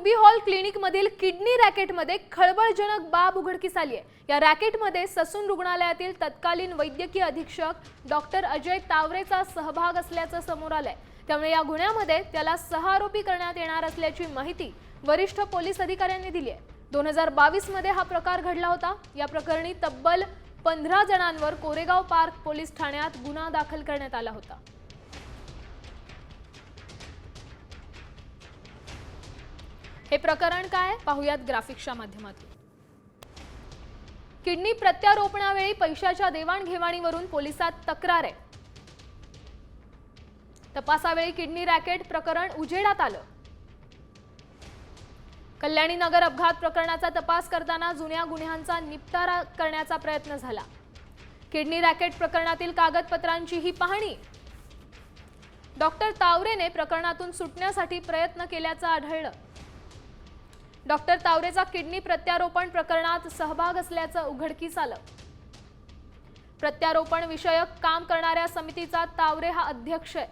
Ruby Hall क्लिनिकमधील kidney रॅकेटमध्ये खळबळजनक बाब उघडकीस आली आहे. या रॅकेटमध्ये ससून रुग्णालयातील तत्कालीन वैद्यकीय अधीक्षक डॉक्टर अजय तावरेचा सहभाग असल्याचं समोर आलंय. त्यामुळे या गुन्ह्यामध्ये त्याला सह आरोपी करण्यात येणार असल्याची माहिती वरिष्ठ पोलीस अधिकाऱ्यांनी दिली आहे. दोन हजार बावीसमध्ये हा प्रकार घडला होता. या प्रकरणी तब्बल पंधरा जणांवर कोरेगाव पार्क पोलीस ठाण्यात गुन्हा दाखल करण्यात आला होता. हे प्रकरण काय? पाहुयात ग्राफिक्सच्या माध्यमातून. किडनी प्रत्यारोपणावेळी पैशाच्या देवाणघेवाणीवरून पोलिसात तक्रार. आहे तपासावेळी किडनी रॅकेट प्रकरण उजेडात आलं. कल्याणी नगर अपघात प्रकरणाचा तपास करताना जुन्या गुन्ह्यांचा निपटारा करण्याचा प्रयत्न झाला. किडनी रॅकेट प्रकरणातील कागदपत्रांची ही पाहणी. डॉक्टर तावरेने प्रकरणातून सुटण्यासाठी प्रयत्न केल्याचं आढळलं. डॉक्टर तावरेचा किडनी प्रत्यारोपण प्रकरणात सहभाग असल्याचं उघडकीस आलं. प्रत्यारोपण विषयक काम करणाऱ्या समितीचा तावरे हा अध्यक्ष आहे.